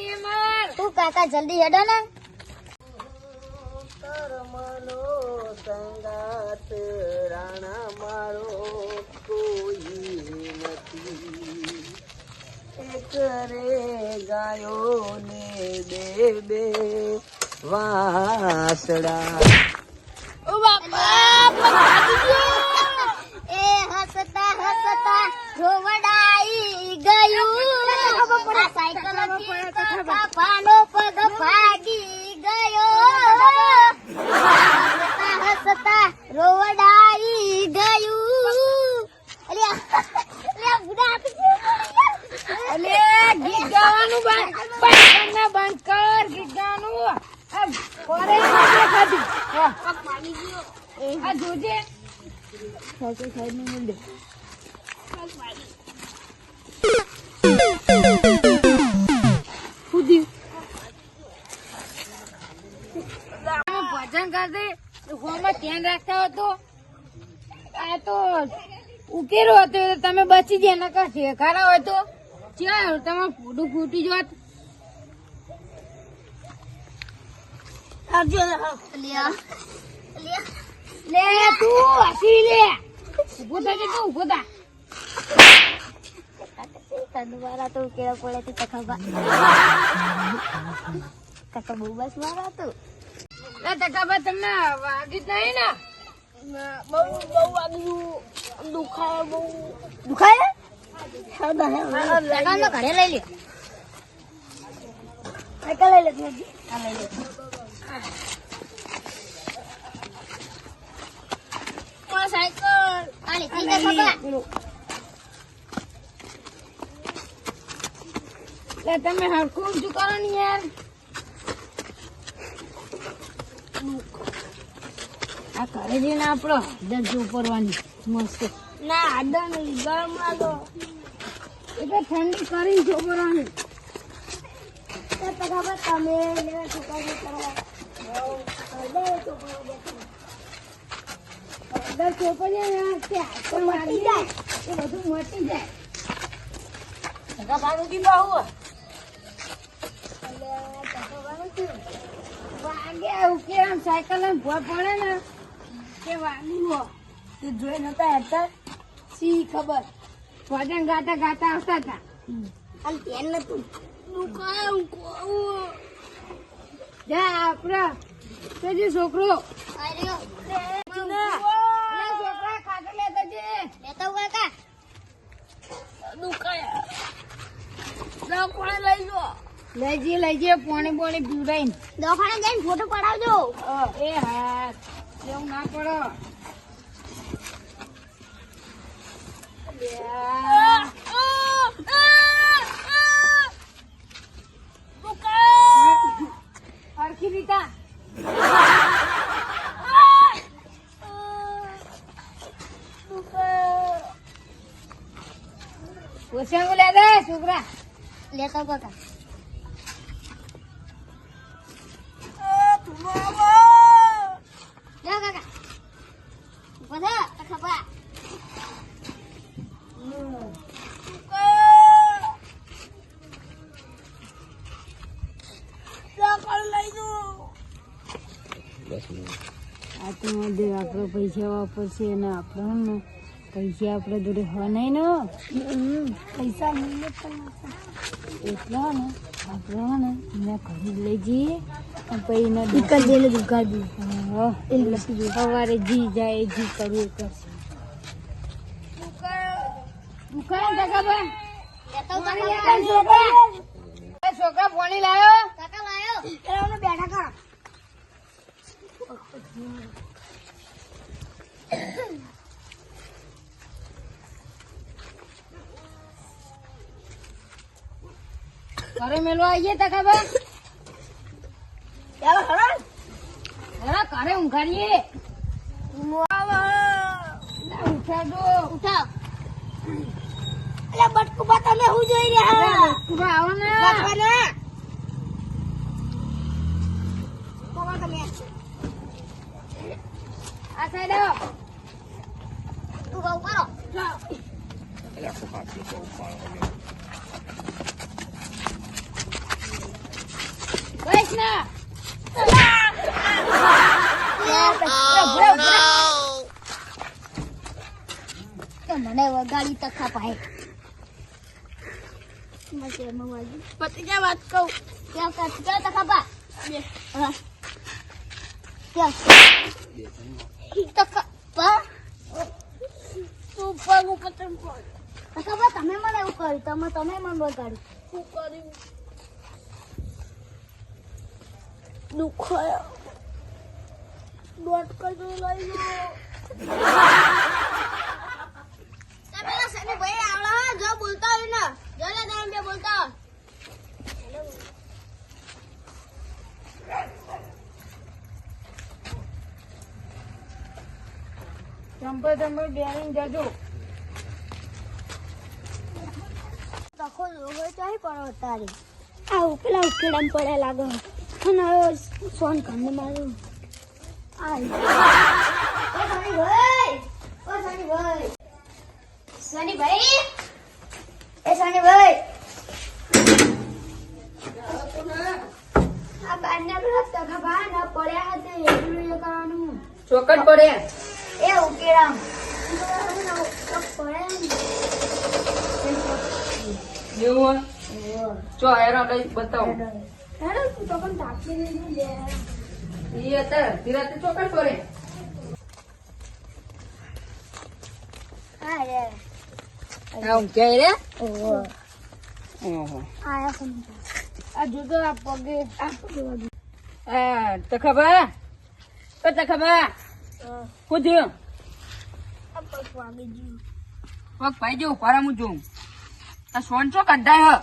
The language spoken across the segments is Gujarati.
નહીં અમાર તું કાકા જલ્દી હેડો ને કરમનો સંગાત રાણા મારો કોઈ નથી એક રે ગાયો ને બે બે વાસડા ઓ બાપા એ હસતા હસતા રોવડાઈ ગયું આ પગ ભાગી ગયો હસતા રોવડાઈ ગયું અલે ગીત ગાવાનું. બંધ બંધ કર ગીત ગાવાનું જોજે. ઉકેરો હતો તમે બચી ગયા નકા શેખારા હોય તો. ચાલ તમે ફોટું ફૂટી જોત અલ્યા. લે તું હસી લે. ઊભો થજે તું ઊભો થા? તનવારા તો કેળો પડે તે તખબા કાકા બહુ બસ મારા તું. લે ટકાબા તમને વાગી જ નહીં ને? બહુ બહુ વાગ્યું દુખાય લઈ લે સાયકલ તમે હરખું ઊંચું કરો ને યાર આ ઘરે જઈને આપણો દર્દ ઉપરવાની મસ્ત. ના આડા નહીં ગરમ લાગો એટલે ઠંડી કરી છોકરાને તમે સાયકલ ભોય પડે ને કે વાગી હો તે જોઈ નતા હેઠા સી ખબર. ભજન ગાતા ગાતા આવતા હતા. અને પેન નતું. દુખાય જા આપડે તે જે છોકરો. અરે અલા છોકરા ખાટો લેતા જે. લેતા કાકા. લઈ જઈએ લઈ જઈએ પોણી પોણી પીવડાઈને. દવાખાને જઈને ફોટો પડાવજો. એ હા એવું ના પડો હરખી રીતા ઓછાંગુ લે દે છોકરા લેતા કાકા. લે કાકા. બધા ખબર આ આપણે પૈસા વાપરશે અને આપણે પૈસા આપણે જોડે હોય નહીં ને. પૈસા એટલા ને આપણે હે ને ઘરે લઈ જઈએ પછી એના દુકાન જઈને દુકાન સવારે જી જાય જી કરવું કરશે. હું છોકરા પાણી લાયો કાકા લાયો એમને બેઠા કરો ઘરે મેલો આવીએ તા ખબર? ચાલો ખરા ખરા ઘરે ઊંઘાડીએ. ના, ઉઠાડો. ઉઠાવ. એટલે બટકુ બા તમે હું જોઈ રહ્યા? ઊભા આવો ને. બટવાના કોવા તમે. આ સાઈડ આવો. તું કહું કરો કઈશ ના તો મને વગાડી તખા પાય પતિ ક્યાં વાત કહું ક્યાં ક્યાં તખા પા ક્યાં તખા પા તું પગ તમે મને એવું કર્યું તમે તમે મને વગાડ્યું શું કર્યું દુખાયો લઈ તમે સની ભાઈ આવડો જો બોલતા હોય ને. જો લે તમે બે બોલતા ચંપલ ચંપલ બેરીને જજો. ચાહી પડો તારે આ ઉકેલા ઉકેલામ પડે લાગો. હવે સોન કંદ મારું આય ઓ સની ભાઈ ઓ સની ભાઈ સની ભાઈ એ સની ભાઈ આ બારના પેલા તખા બહાર ના પડ્યા હતા એટલું એ કરવાનું ચોકટ પડે. એ ઉકેલામ પડ્યા એવું ચો હેરા લઈ બતાવો. તું તો લીધી લે એ અત્યારે ધીરાતે ચોકટ પડે હા રે. આમ કે રે? ઓહો. ઓહો. આયા કોણ આ જોતો આ પગે. આ પગે આ તખબા ઓ તખબા શું થયું? પગ પગ ભાઈ જો ફરા હું જોઉં આ સોન ચો કઢાય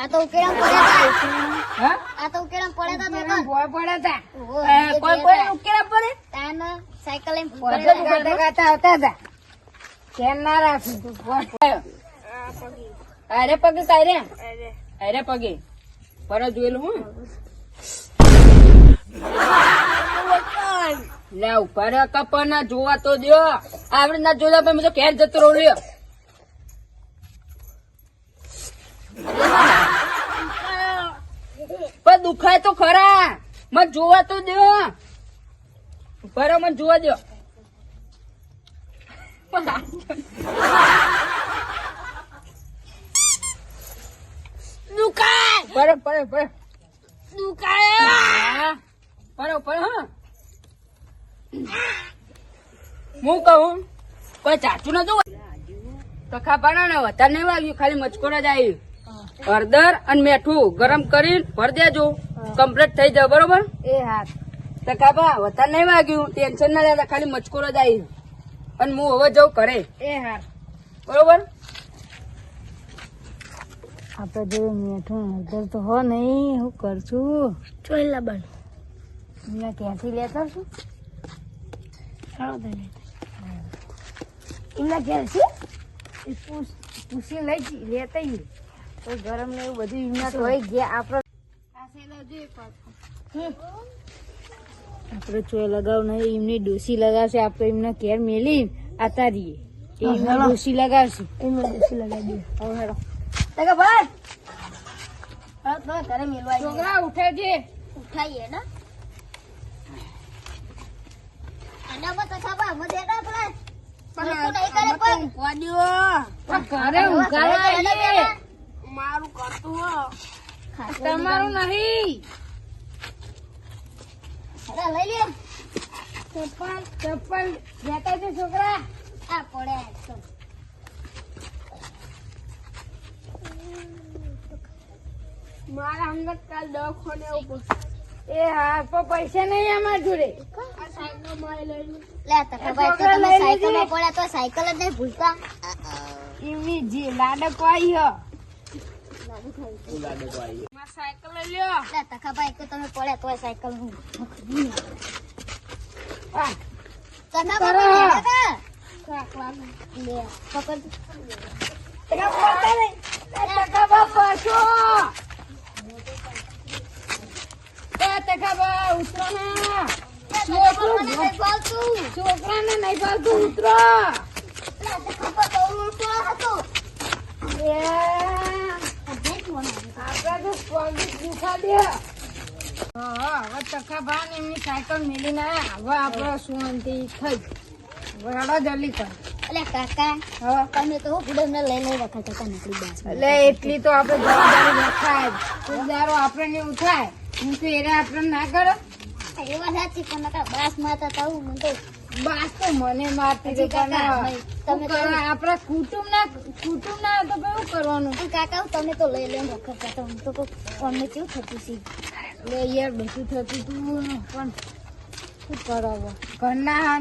આ તો ઉકેડા પડ્યા હતા આ તો ઉકેડા પડ્યા હતા તો પડ્યા તા. કોઈ કોઈ ઉકેલા પડે? તાન સાયકલ લઈને પડ્યા ગાતા ગાતા આવતા હતા. કેમ ના રાખું તું? અરે પગે કાય અરે પગે. પર જોયેલું હું? લે ઉપર કપ ના જોવા તો દો આવડે ના જોતા પણ મેં તો ઘેર જતો રહું લ્યો પણ દુખાય તો ખરા. મને જોવા તો દો ઉપર મને જોવા દો દુખાય. પર પર પર દુખાય. પર પર હા. હું કહું કોઈ ચાચું નતું તો ખાપાના ને વધારે નહીં વાગ્યું ખાલી મચકોડા જ આવ્યું હળદર અને મીઠું ગરમ કરીને ભર દેજો. કમ્પ્લીટ થઈ જાય બરોબર? એ હા તો ખાપા વધારે નહીં વાગ્યું. ટેન્શન ના લેતા ખાલી મચકોર જ આવી અને હું હવે જઉં ઘરે. એ હા બરોબર? આપડે જો મીઠું હળદર તો હો નહીં હું કરશું ચોઈલા બન એમના ક્યાંથી લેતા છું? એમના ક્યાંથી એ પૂછ લઈ લેતા ગરમ ને એવું બધું એમના તો હોય ગયા આપડે આપડે ચોય લગાવ નહીં એમની ડોસી લગાવશે આપડે એમને કેર મેલી આતા રહીએ એમને ડોસી લગાવશે. એમને ડોસી લગાવી દે. હવે હેડો ભાઈ! ઘરે મેલવા છોકરા ઉઠાઈએ ને ઘરે. મારું કરતું તમારું નહીં. લઈ લે ચપ્પલ ચપ્પલ લેતા છે છોકરા. આ પડે તો. મારા હમણાં કાલ દવાખાને આવું એ હા પણ પૈસા નહીં અમારા જોડે. લે તો ખબર તો પડ્યા તો સાયકલ જ નહીં ભૂલતા. એમની જે લાડક આવી સાયકલ લ્યો લે તો ખબર તો તમે પડ્યા તો સાયકલનું નહીં. બા ઉતરો છોકરું હતો ભાવ ને એમની સાયકલ મેલીને. હવે આપણે શાંતિ થઈ હવે જલ્દી કર એટલે કાકા હા તમે તો હું ગુડમને લઈ લઈ રખા હતા નકલી બાસ એટલે એટલી તો આપણે જવાબદારી રખાય. કોઈ આપણે ને ઉઠાય હું તો એને આપણે ના કરો એ વાત સાચી બાસ માતા મને તો બાસ તો મને મારતી હતી? આપણા કુટુંબ ના. કુટુંબ ના. તો કેવું કરવાનું? કાકા તમે તો લઈ લઈને રખા તો હું તો તમને અમને કેવું થતું છે? એટલે યાર બધું થતું તું. પણ શું કરાવો ઘરના